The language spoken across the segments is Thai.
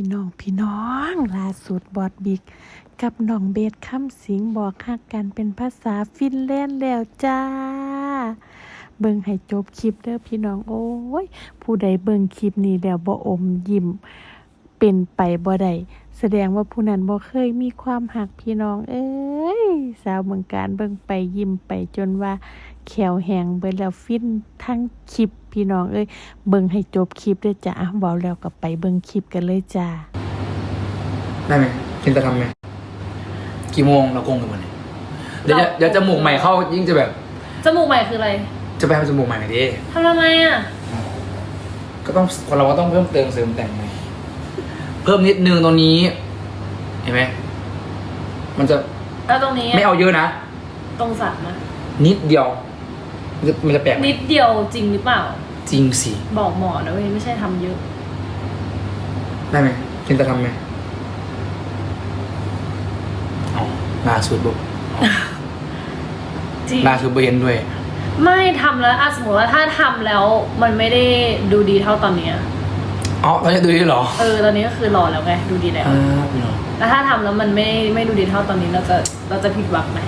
พี่น้องพี่น้องล่าสุดบอดบิก กับน้องเบสคำสิงบอกฮักกันเป็นภาษาฟินแลนด์แล้วจ้า เบิ่งให้จบคลิปเด้อพี่น้องโอ้ย ผู้ใดเบิ่งคลิปนี้แล้วบ่อมยิ้มเป็นไปบ่ได้แสดงว่าผู้นั้นบ่เคยมีความหักพี่น้อง เอ้ย สาวเมืองการเบิ่งไปยิ้มไปจนว่าแขวแหงเบิดแล้วฟินทั้งคลิป พี่น้องเอ้ยเบิ่งให้จบคลิปเด้อจ้าอะเว้าแล้วก็ไปเบิ่งคลิปกันเลยจ้าได้ไหมกินจะทำไหมกี่โมงเราโกงกันวันนี้เดี๋ยวจะเดี๋ยวจมูกใหม่เข้ายิ่งจะแบบ จมูกใหม่คืออะไร จะไปทำจมูกใหม่ไหมดิทำทำไมอะ ก็ต้องคนเราก็ต้องเพิ่มเติมเสริมแต่งใหม่เพิ่มนิดนึงตรงนี้ เห็นไหมมันจะแล้วตรงนี้ไม่เอาเยอะนะ ตรงสันนะนิดเดียว มันจะมันจะแปลกไหมนิดเดียวจริงหรือเปล่า จริงสิบอกหมอนะเว้ยไม่ใช่ทำเยอะ ได้ไหมกินจะทำไหมเอาล่าสุดบุจริง ล่าสุดบุเห็นด้วย ไม่ทำแล้วอะสมมติว่าถ้าทำแล้วมันไม่ได้ดูดีเท่าตอนเนี้ยอ๋อตอนนี้ดูได้เหรอเออตอนนี้ก็คือรอแล้วไงดูดีแล้ว อ่าพี่น้องแล้วถ้าทำแล้วมันไม่ไม่ดูดีเท่าตอนนี้เราจะเราจะผิดหวังไหม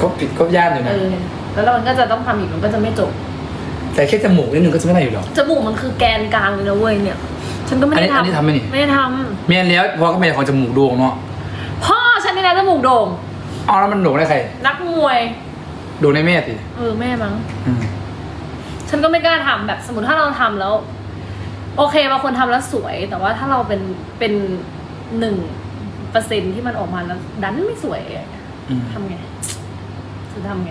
ก็ปิดก็ยากอยู่เอนะ อ แล้วมันก็จะต้องทำอีกมันก็จะไม่จบ แต่แค่จมูกนิดนึงก็จะไม่ได้อยู่หรอก จมูกมันคือแกนกลางเลยนะเว้ยเนี่ย ฉันก็ไม่ได้อันนี้อันนี้ทำทำไหมนี่ ไม่ได้ทเมียนแล้วพอก็ไม่ได้ของจมูกโด่งเนาะำพ่อฉันนี่นะจมูกโด่ง เอาแล้วมันโด่งได้ใครนักมวยโด่งได้แม่สิเออแม่มั้ง อืมฉันก็ไม่กล้าทำแบบสมมติถ้าเราทำแล้ว โอเคบางคนทำแล้วสวย แต่ว่าถ้าเราเป็นเป็นหนึ่งเปอร์เซ็นที่มันออกมาแล้ว ดันไม่สวยอะอืมทำไงจะทำไง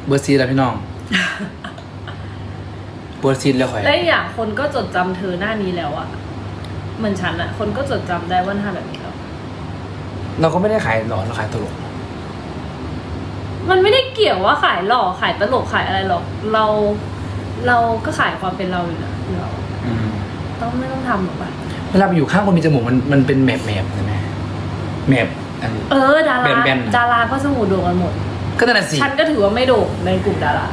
เบอร์ซีแล้วพี่น้องเบอร์ซีแล้วข่อยและอีกอย่างคนก็จดจำเธอหน้านี้แล้วอะเหมือนฉันอะคนก็จดจำได้ว่าหน้าแบบนี้แล้วเราก็ไม่ได้ขายหลอนเราขายตลก มันไม่ได้เกี่ยวว่าขายหล่อขายตลกขายอะไรหรอกเรา เราก็ขายความเป็นเราอยู่นะเราอืมต้องไม่ต้องทำหรอกปะเวลาไปอยู่ข้างคนมีจมูกมันมันเป็นแมบแมบใช่ไหมแมบอันนี้เออดาราแบนๆอะดาราก็สมูกโด่งกันหมด ก็นั่นนะสิฉันก็ถือว่าไม่โด่งในกลุ่มดารา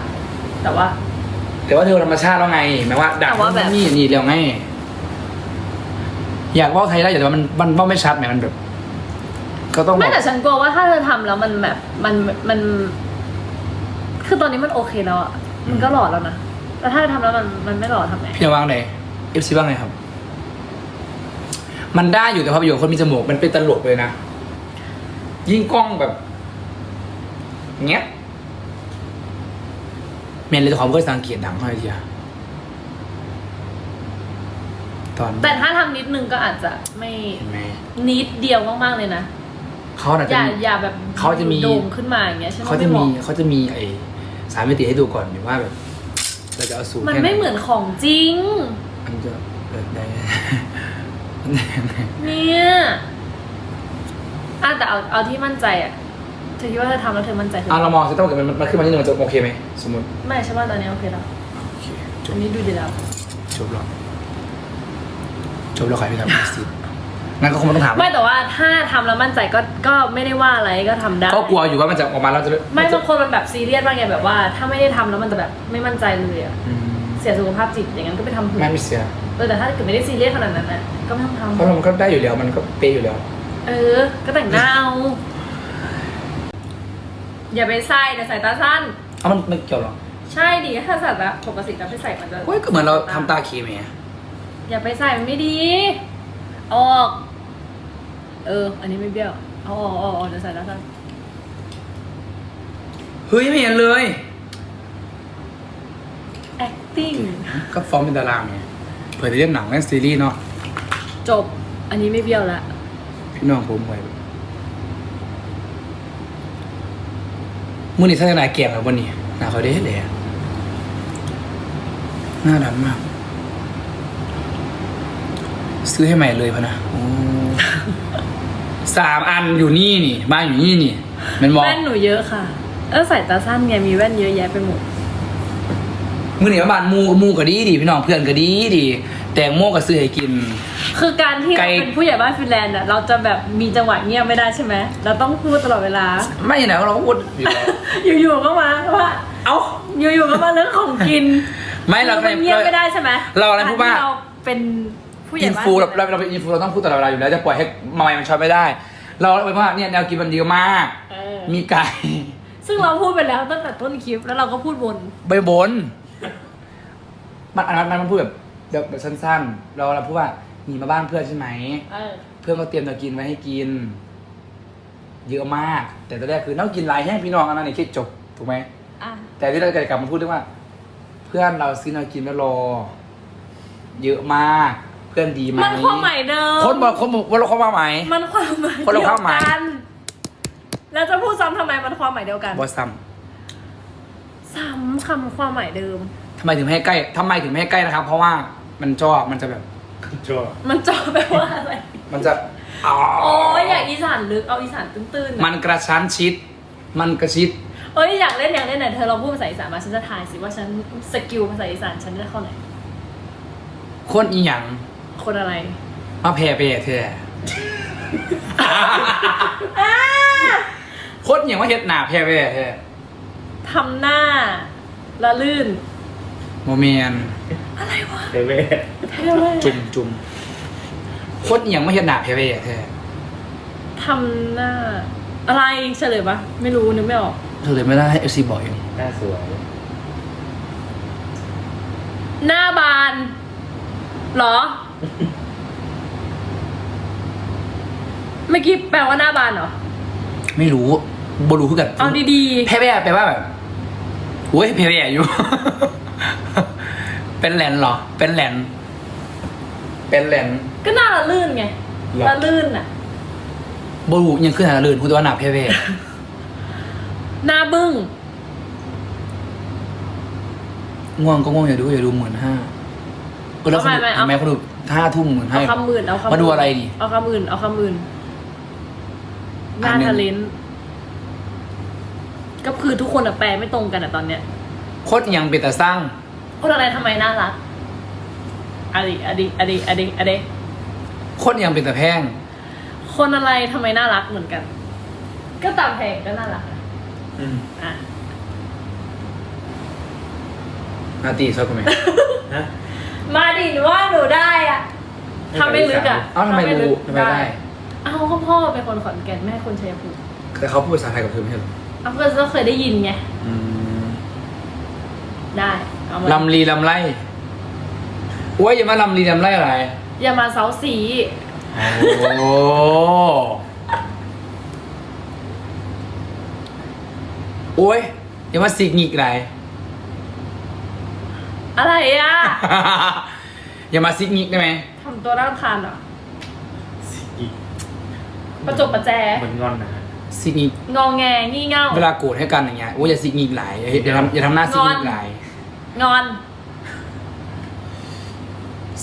แต่ว่า แต่ว่าเธอธรรมชาติแล้วไงหมายว่าดักแต่ว่าแบบ นี่นี่เร็วไง อยากเว่าไทยได้แต่ว่ามันมันเว่าไม่ชัดไหมมันแบบ ก็ต้องบไม่อกแต่ฉันกลัวว่าถ้าเธอทำแล้วมันแบบมันมัน คือตอนนี้มันโอเคแล้วอะมันก็หล่อแล้วนะแล้วถ้าเธอทำแล้วมันมันไม่หล่อทำไงพี่จะว่างไหนเอฟซีว่างไงครับ มันได้อยู่แต่พอไปอยู่กับคนมีจมูกมันเป็นตลกเลยนะยิ่งกล้องแบบ เงี้ยเมนเลยขอเพื่อสังเกตดังค่อยทีอะตอนแต่ถ้าทำนิดนึงก็อาจจะไม่เห็นไหมนิดเดียวมากๆเลยนะ เขาน่ะอจะ ย่ามีอย่าแบบเขาจะมี โด่งขึ้นมาอย่างเงี้ยฉันเขาว่าจะไม่เหมีมาะเขาจะมีไอ้สามมิติให้ดูก่อนอยู่ว่าแบบเราจะเอาสูงมันแค่ไหนไม่เหมือนของจริง มันจะเปิดได้ เนี่ยอะแต่เอาเอาที่มั่นใจอะ เธอคิดว่าเธอทำแล้วเธอมั่นใจคือเอาเรามองสิต้องเกิดมันมันขึ้นมานิดนึงมันจะโอเคไหมสมมติไม่ใช่ว่าตอนนี้โอเคแล้วโอเคจอับนนี้ดูดีแล้ว จบแล้วจบแล้วใครไปทำสิงั้นก็คงไม่ต้องถามไม่แต่ว่าถ้าทำแล้วมั่นใจก็ก็ไม่ได้ว่าอะไรก็ทำได้ก็กลัวอยู่ว่ามันจะออกมาแล้วจะไม่นจะบางคนมันแบบซีเรียสบางอย่างแบบว่า ถ้าไม่ได้ทำแล้วมันจะแบบไม่มั่นใจเลยอะอืมเสียสุขภาพจิตอย่างนั้นก็ไปทำเถไม่อะไม่เสียเออแต่ถ้าเกิดไม่ได้ซีเรียสขนาดนั้นนะก็ไม่ต้องทเพราะมันก็ได้อยู่แล้วมันก็เป๊ะอยู่แล้วำเออ ก็แต่งหน้าเอา อย่าไปใส่แต่ใส่ตาสั้น เอามันมันเกี่ยวหรอใช่ดิถ้าใส่ตาปกติเราไปใส่มันจะเฮ้ยก็เหมือนเราทำตาเคมีอะอย่าไปใส่มันไม่ดีเอาออก เออ อันนี้ไม่เบี้ยวเอาออกเอาออกเอาออกเดี๋ยวใส่ตาสั้นเฮ้ยไม่เห็นเลย acting ก็ฟ้องเป็นดาราไงเผื่อจะเล่นหนังเล่นซีรีส์เนาะจบ อันนี้ไม่เบี้ยวละพี่น้องผมไว้ มือนี่ท่านนายแก่แบบวันนี้หน้าเขาได้เลยอะหน้าดำมาก ซื้อให้ใหม่เลยพะนะโอ้สามอันอยู่นี่นี่บ้านอยู่นี่นี่แมันมองแว่นหนูเยอะค่ะ เออใส่ตาสั้นไงมีแว่นเยอะแยะไปหมดมือนี่บ้านหมูหมูก็ดีดีพี่น้องเพื่อนก็ดีดี แตงโมก็ซื้อให้กิน คือการที่ไกลเราเป็นผู้ใหญ่บ้านฟินแลนด์อะเราจะแบบมีจังหวะเงียบไม่ได้ใช่ไหมเราต้องพูดตลอดเวลา ไม่นะเราก็พูดอยู่แล้วอยู่ๆก็มาว่าเอ้าอยู่ๆก็มาเรื่องของกิน ไม่เราไม่เงียบไม่ได้ใช่ไหมเราอะไรพูดว่ากรที่เราเป็นผู้ใหญ่อินบ้านฟูเราเราเราเป็นอินฟูเราต้องพูดตลอดเวลาอยู่แล้วจะปล่อยให้มาใหม่มันช็อตไม่ได้ เราเป็นว่าเนี่ยแนวกินมันเยอะมากเออมีไก่ซึ่งเราพูดไปแล้วตั้งแต่ต้นคลิปแล้วเราก็พูดวนใบบนมันอันนั้นมันพูดแบบแบบแบบสั้นๆ เราเราพูดว่า หนีมาบ้านเพื่อนใช่ไหม เออ เพื่อนก็เตรียมแนวกินไว้ให้กิน เยอะมาก แต่ตอนแรกคือน้องกินหลายแห้งพี่น้องอันนั้นเนี่ยคิดจบถูกไหม อะ แต่ที่เราจะกลับมาพูดเรื่องว่า เพื่อนเราซื้อแนวกินแล้วรอ เยอะมาก เพื่อนดีไหมมันความหมายเดิมคนบอกคนบอกว่าเราความหมาย มันความหมายคนละความหมายเดียวกันแล้วจะพูดซ้ำทำไมมันความหมายเดียวกันบอซัมซ้ำคำความหมายเดิม ทำไมถึงไม่ให้ใกล้ทำไมถึงไม่ให้ใกล้นะครับ เพราะว่ามันจอมันจะแบบ ชั่วมันจอแปลว่าอะไร มันจะอ๋อโอ้ยอยากอีสานลึกเอาอีสานตื้นๆมันกระชั้นชิด มันกระชิด เอ้ยอยากเล่นอยากเล่นไหนเธอลองพูดภาษาอีสานมาฉันจะทายสิว่าฉันสกิลภาษาอีสานฉันได้เท่าไหร่คนอีหยังคนอะไรมาแผ่ไปแท้คนอหย่างว่าเฮ็ดหนาแผ่ไปแท้ทำหน้าละลื่นโมเมน อะไรวะเทเวศเท่เลยจุ่มจุ่มคนอหย่างว่าเฮ็ดหนาแผ่ไปแท้ทำหน้า อะไรเฉลยปะไม่รู้นึกไม่ออกเธอเลยไม่ได้ให้เอฟซีบอกเองหน้าสวยหน้าบานเหรอ เมื่อกี้แปลว่าหน้าบานเหรอ ไม่รู้บรู้คือกันเอาดีแผ่ไปแปลว่าแบบโอ้ยแผ่ไปอยู่ เป็นแหลนเหรอ เป็นแหลน เป็นแหลนๆก็หน้าละลื่นไงหรอละลื่นอะบรูยังขึ้นหาลื่นพูดว่าหนาแผ่ไปหน้าบึ้งง่วงก็ง่วงอย่าดูอย่าดูหมื่นห้าเออแล้วคนดูไม่ไม่เอาทำไมคนดูห้าทุ่มหมื่นเอาห้าคำอื่นเอาคำมาดูอะไรดิเอาคำอื่นเอาคำอื่นหน้าอันหนึ่งทะเลนก็คือทุกคนอะแปลไม่ตรงกันอะตอนเนี้ยโคตรยังเป็นแต่สร้าง คนอะไรทำไมน่ารักอะดิอะดิอะดิอะดิอะดิโคตรยังเป็นแต่แพง คนอะไรทำไมน่ารักเหมือนกัน ก็ตามเพลงก็น่ารักอะอะนาตีชอบกันไหมฮะมาดิหนูว่าหนูได้อะทำไม่ลึกอะเอ้าทำไมลึรู้กทำไมได้ เอ้าก็พ่อเป็นคนขอนแก่นแม่คนชัยภูมิแต่เขาพูดภาษาไทยกับเธอไม่ใช่เหรอ เอาก็ก็เคยได้ยินไง อืม ได้ เอามาลำลีลำไรโอ้ยอย่ามาลำลีลำไรอะไร อย่ามาเซาสี โอ้โอ้ยอย่ามาสิกหงิกไร อะไรอะอย่ามาซิกงิกได้ไหมทำตัวน่ารำคาญเหรออีกประจบประแจ เหมือนงอนนะซิกงิกงองแง งี่เง่า เวลาโกรธให้กันอย่างเงี้ยโอ้ยอย่าซิกงิกหลายอย่าอย่าทำอย่าทำหน้าซิกงิกหลาย งอน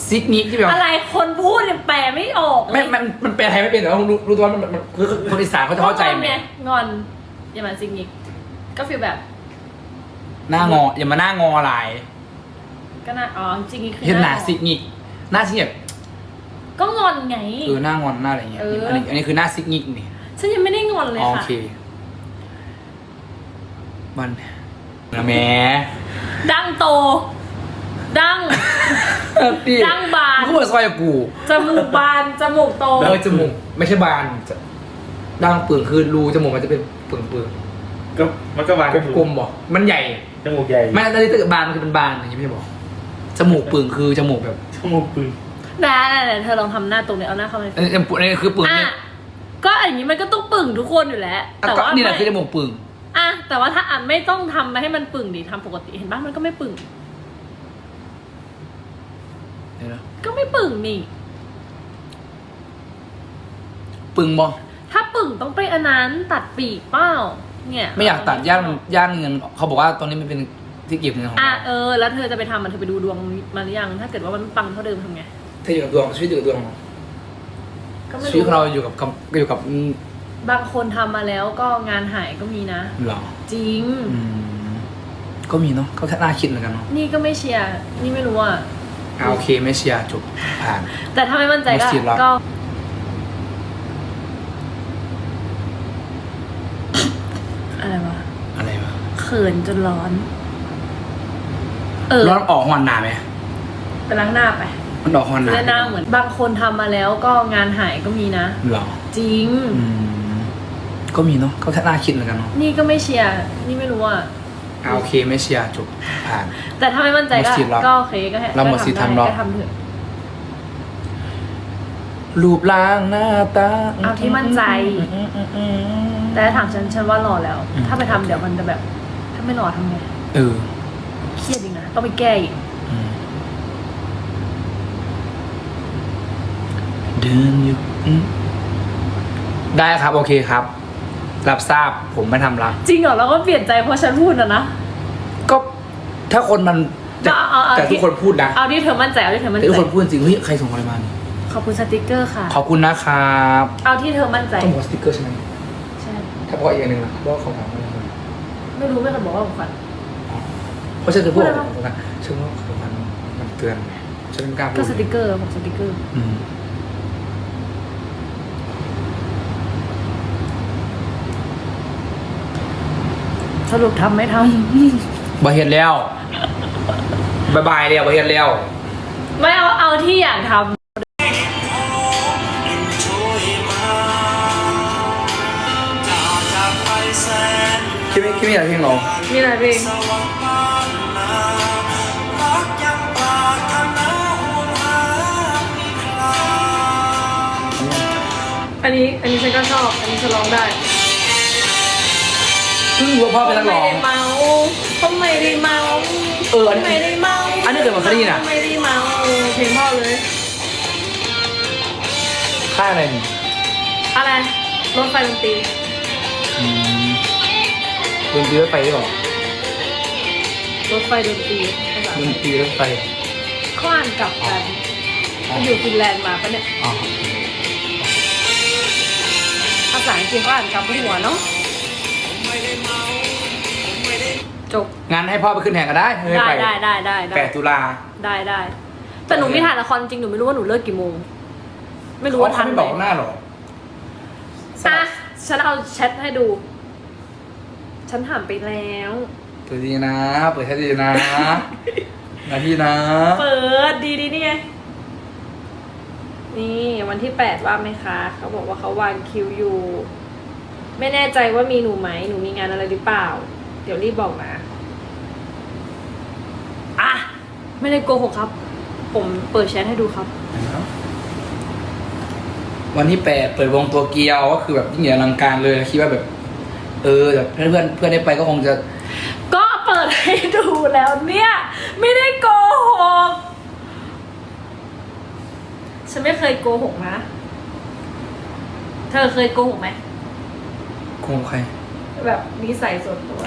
ซิกงิกที่แบบอะไรคนพูดยังแปลไม่ออกไม่มันมันแปลไทยไม่เป็นแต่ว่ารู้รู้ตัวว่ามันมันคือคนอีสานเขาจะเข้าใจงอนไหมไงงอนอย่ามาซิงอีกก็ฟีลแบบหน้างออย่ามาหน้างอหลายก็น่าอ๋อจริงๆคือเห็นหน้าองซิกงิกหน้าที่แบบก็งอนไง เออหน้างอนหน้าอะไรเงี้ยเอออั อันนี้อันนี้คือหน้าซิกงิกนี่ฉันยังไม่ได้งอนเลยอ๋อโอค่ะ เคมันนะแหม่ ดังโต ดังดังบานมึงก็บอกซอยกับกูจมูกบาน จมูกโต เออจมูกไม่ใช่บานจะดังเปลืองคือรูจมูกมันจะเป็นเปลืองเปลืองก็มันก็วางกลมๆบอกมันใหญ่ จมูกใหญ่ไม่ตอนนี้ถ้าเกิดบานมันคือเป็นบานอย่างนี้ไม่ใช่บอกจมูกเปลืองคือจมูกแบบจมูกปืนนะนะเธอลองทำหน้าตรงนี้เอาหน้าเข้ามาอันนี้อันนี้คือเปลืองอะเนี่ยก็อย่างนี้มันก็ต้องปึ่งทุกคนอยู่แล้ว แต่ก็ว่านี่แหละไม่คือจมูกเปลือง อะแต่ว่าถ้าอะไม่ต้องทำมาให้มันปึ่งดิทำปกติเห็นปะมันก็ไม่ปึ่ง เดี๋ยวนะก็ไม่ปึ่งนี่เปลืองบอถ้าปึ่งต้องไปอันนั้นตัดปีกเป้า เนี่ยไม่อยากตัดย่านย่านเงินเขาบอกว่าตรงนี้มันเป็นที่เก็บเงินของอะเราเออ แล้วเธอจะไปทำมันเธอไปดูดวงมาหรือยัง ถ้าเกิดว่ามันปังเท่าเดิมทำไง ถ้าอยู่กับดวงชีวิตอยู่กับดวงก็ไม่ชีวิตรู้ของเราอยู่กับกับอยู่กับอืม บางคนทำมาแล้วก็งานหายก็มีนะเหรอจริง อืมก็มีเนาะก็น่าคิดเหมือนกันเนาะนี่ก็ไม่เชียร์นี่ไม่รู้อะ อ่าโอเคไม่เชียร์จบผ่าน แต่ถ้าไม่มั่นใจก็ไม่เชียร์หรอก ก็อะไรวะอะไรวะขเขินจนร้อน เออ ร้อนออกฮอนหนาไหมไปล้างหน้าไปมันออกฮอนหนาเล่นหน้าเหมือน บางคนทำมาแล้วก็งานหายก็มีนะ หรอจริง อืม ก็มีเนาะก็น่าคิดเหมือนกันเนาะนี่ก็ไม่เชียร์นี่ไม่รู้อะอ่าโอเคไม่เชียร์จบผ่าน แต่ถ้าไม่มั่นใจก็หมดสิทธิ์แล้วก็โอเคก็ให้เราหมดสิทธิ์ทำหรอก ก็ทำเถอะรูปร่างหน้าตาเอาที่มั่นใจ แต่ถ้าถามฉันฉันว่าหล่อแล้วอืมถ้าไปทำเดี๋ยวมันจะแบบ ถ้าไม่หล่อทำไงเออเครียดอีกนะต้องไปแก้อีกอืมเดินอยู่อืมได้ครับ โอเคครับ รับทราบผมไม่ทำละจริงเหรอเราก็เปลี่ยนใจเพราะฉันพูดนะนะ ก็ถ้าคนมันแต่เอาเอาเอา แต่ทุกคนพูดนะเอาที่เธอมั่นใจเอาที่เธอมั่นแต่ใจทุกคนพูดจริงเฮ้ยใครส่งอะไรมาเนี่ยขอบคุณสติกเกอร์ค่ะ ขอบคุณนะครับเอาที่เธอมั่นใจต้องบอกสติ๊กเกอร์ใช่ไหมใช่ถ้าเพราะอีกอย่างหนึ่งนะเพราะว่าเขาถามว่าอะไรไม่รู้ไม่เคยบอกว่าของขวัญ เพราะฉันจะพูดพูดอะไรของกันฉันว่าของมันมันเตือนไงฉันไม่กล้าพูก็ดสติกเกอร์ผมสติกเกอร์ อืม รุปทำไม่ทบาเห็นแล้วบายบายแล้วบาเห็นแล้วำ ไม่เอาเอาที่อยากทคิดไม่คิดไม่อยากเพลงหรอำมีอะไรเพลงอันนี้อันนี้ฉันก็ชอบ อันนี้ฉันร้องได้ เพิ่งรู้ว่าพ่อเป็นนักร้องไม่ได้เมาเขาไม่ได้เมาเอออันนี้ไม่ได้เมาอันนี้เกิดมาคดีน่ะไม่ได้เมาเพลงพ่อเลย ค่ายอะไรนี่อะไร รถไฟดนตรีอืมดนตรีรถไฟหรือเปล่ารถไฟดนตรีภาษาดนตรีรถไฟเขาอ่านกลับกันเขาอยู่ฟินแลนด์มาปะเนี่ย อ๋อภาษาอังกฤษเขาอ่านกลับบนหัวเนาะ จบงั้นให้พ่อไปขึ้นแข่งก็ได้ไม่ได้ไปได้ได้ได้ได้แปดตุลา ได้ได้ แต่หนูมีถ่ายละครจริงหนูไม่รู้ว่าหนูเลิกกี่โมง ไม่รู้ว่าทันไม่ไหมบอกหน้าหรออะฉันเอาแชทให้ดู ฉันถามไปแล้ว เปิดดีนะ เปิดให้ดีนะ นาทีนะ เปิดดีดีนี่ไง นี่วันที่แปดว่างไหมคะ เขาบอกว่าเขาวางคิวอยู่ ไม่แน่ใจว่ามีหนูไหมหนูมีงานอะไรหรือเปล่า เดี๋ยวรีบบอกนะอะไม่ได้โกหกครับ ผมเปิดแชทให้ดูครับ วันที่แปดเปิดวงตัวเกียวก็คือแบบยิ่งใหญ่อลังการเลยคิดว่าแบบ เออแบบเพื่อนเพื่อนเพื่อนได้ไปก็คงจะ ก็เปิดให้ดูแล้วเนี่ย ไม่ได้โกหกฉันไม่เคยโกหกนะ เธอเคยโกหกไหม โกงใคร แบบนิสัยส่วนตัว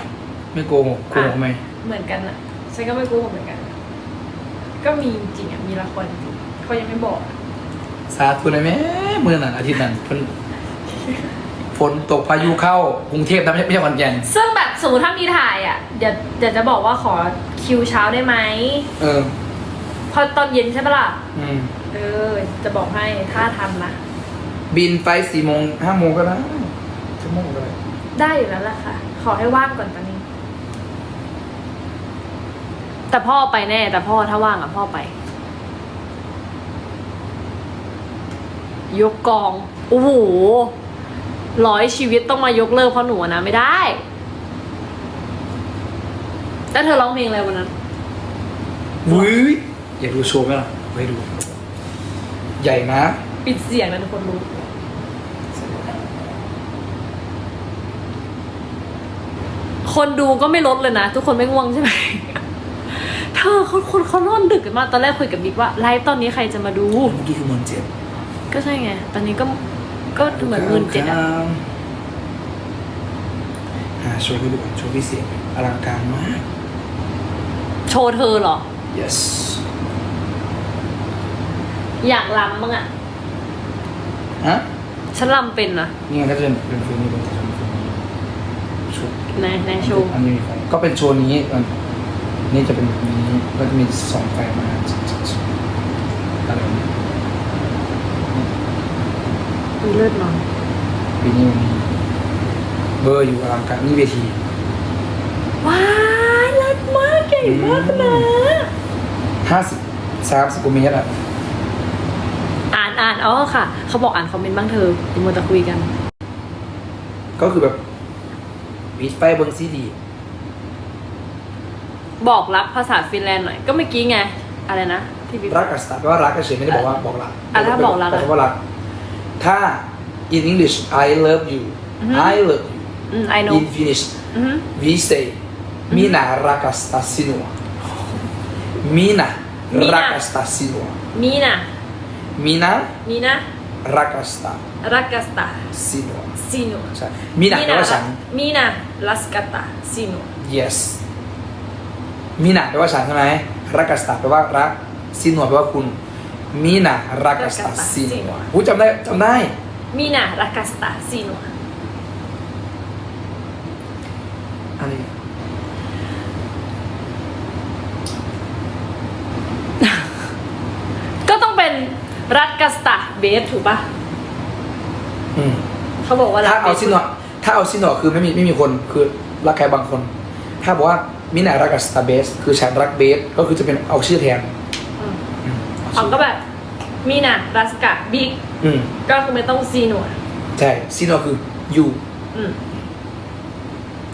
ไม่โกงโกงทำไมเหมือนกันอะฉันก็ไม่โกหกเหมือนกัน ก็มีจริงอะมีละครจริงเขายังไม่บอกอะสาธุเลยแม่เมื่อนั้นอาทิตย์นั้นเพิ่นฝนตกพายุเข้ากรุงเทพนะไม่ใช่ไม่ใช่ขอนแก่นซึ่งแบบสมมติถ้ามีถ่ายอะเดี๋ยวเดี๋ยวจะบอกว่าขอคิวเช้าได้ไหมเออ พอตอนเย็นใช่ปะล่ะ อืม เออ จะบอกให้ถ้าทันนะ บินไฟสี่โมงห้าโมงก็ได้ ชั่วโมงก็ได้ได้อยู่แล้วล่ะค่ะ ขอให้ว่างก่อนตอนนี้ แต่พ่อไปแน่ แต่พ่อถ้าว่างอะพ่อไป ยกกอง โอ้โหร้อยชีวิตต้องมายกเลิกเพราะหนูอะนะไม่ได้ แล้วเธอร้องเพลงอะไรวันนั้น วื้ยอยากดูโชว์ไหมล่ะไปดู ใหญ่นะ ปิดเสียงนะทุกคนรู้ คนดูก็ไม่ลดเลยนะ ทุกคนไม่ง่วงใช่ไหมเธอคนคนเขานอนดึกกันมากตอนแรกคุยกับบิ๊กว่าไลฟ์ตอนนี้ใครจะมาดูเมื่อกี้คือหมันเจ็ดก็ใช่ไง ตอนนี้ก็ก็เหมือนหมื่นเจ็ดอะหาโชว์ให้ดูก่อนโชว์พิเศษอลังการมาก โชว์เธอเหรอ yes อยากลำบ้างอะฮะฉันลำเป็นนะนี่ไงก็จะเป็นเป็นฟิลนี้เป็นฟิลนี้โชว์ ในในโชว์ อันนี้มีไฟก็เป็นโชว์นี้อันนี่จะเป็นแบบนี้ก็จะมีสองไฟมาอะไรแบบนี้มีเลือดนอนปีนี้มันมีเบอร์อยู่อลังการนี่เวที ว้ามากนะห้าสิบสามสิบกว่าเมตรอะอ่านอ่านอ๋อค่ะ เขาบอกอ่านคอมเมนต์บ้างเธอเดี๋ยวมัวแต่คุยกัน ก็คือแบบ ปิดไฟเบิ้งซีดี บอกรักภาษาฟินแลนด์หน่อย ก็เมื่อกี้ไง อะไรนะที่พี่รักกับสตาร์แปลว่ารักเฉยๆไม่ได้บอกว่าบอกรักอะถ้าบอกรักอะแปลว่ารัก ถ้า in English I love you อือฮึ I love you อืม I know in Finnish อือฮึ we say minä rakastan sinua minä Minä. rakastan sinua มีนะ minä มีนะ rakastan รัก กัสตา sinua ซินุใช่ minä แปลว่าฉันมีนะรัสกัตตาซินุ yes มีนาแปลว่าฉันใช่ไหมรักกัสตาแปลว่ารักซินัวแปลว่าคุณมีนารักกัสตาซินัวอู้จำได้จำได้มีนะรักกัสตาซินุอันนี้ก็ต้องเป็นรักกัสตาเบสถูกปะ อืมเขาบอกว่ารัถ้ากเอาบสซินัวถ้าเอาซินัวคือไม่มีไม่มีคนคือรักใครบางคน ถ้าบอกว่ามินารักกัสตาเบสคือฉันรักเบสก็คือจะเป็นเอาชื่อแทนอืมอืมอ๋อก็แบบมีนะรัสกะบิ๊กอืมก็คือไม่ต้องซีนุอะใช่ซินัวคือ you อืม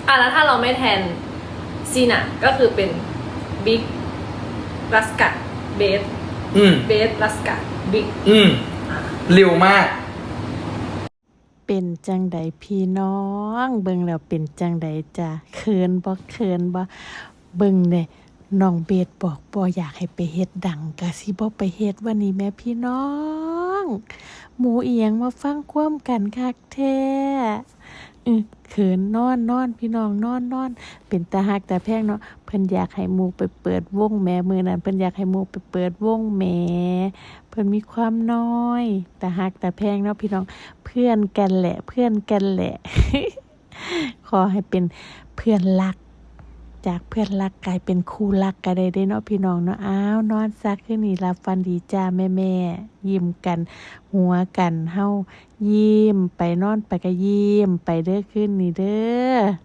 อะแล้วถ้าเราไม่แทนซีน่ะก็คือเป็นบิ๊กรัสกะเบสอืมเบสรัสกะบิ๊กอืมเร็วมาก เป็นจังใดพี่น้อง เบิ่งแล้วเป็นจังใดจ้ะเคินบ่เคินบ่เบิ่งเด้น้องเบดบอกบ่อยากให้ไปเฮ็ดดังกะสิบ่ไปเฮ็ดวันนี้แม่พี่น้อง หมูเอียงมาฟังความกันคักแท้เขินนอนนอนพี่น้องนอนนอนเป็นตาฮักตาแพงเนาะเพิ่นอยากให้หมูไปเปิดวงแหม่มือนั้นเพิ่นอยากให้หมูไปเปิดวงแหม่เพิ่นมีความน้อยตาฮักตาแพงเนาะพี่น้องเพื่อนกันแหละ เพื่อนกันแหละ ขอให้เป็นเพื่อนรัก จากเพื่อนรักกลายเป็นคู่รักกันได้เด้เนาะพี่น้องเนาะอ้าวนอนซักขึ้นนี่รับฟันดีจ้าแม่แม่ยิ้มกัน หัวกันเฮายิ้มไปนอนไปก็ยิ้มไปเด้อขึ้นนี่เด้อ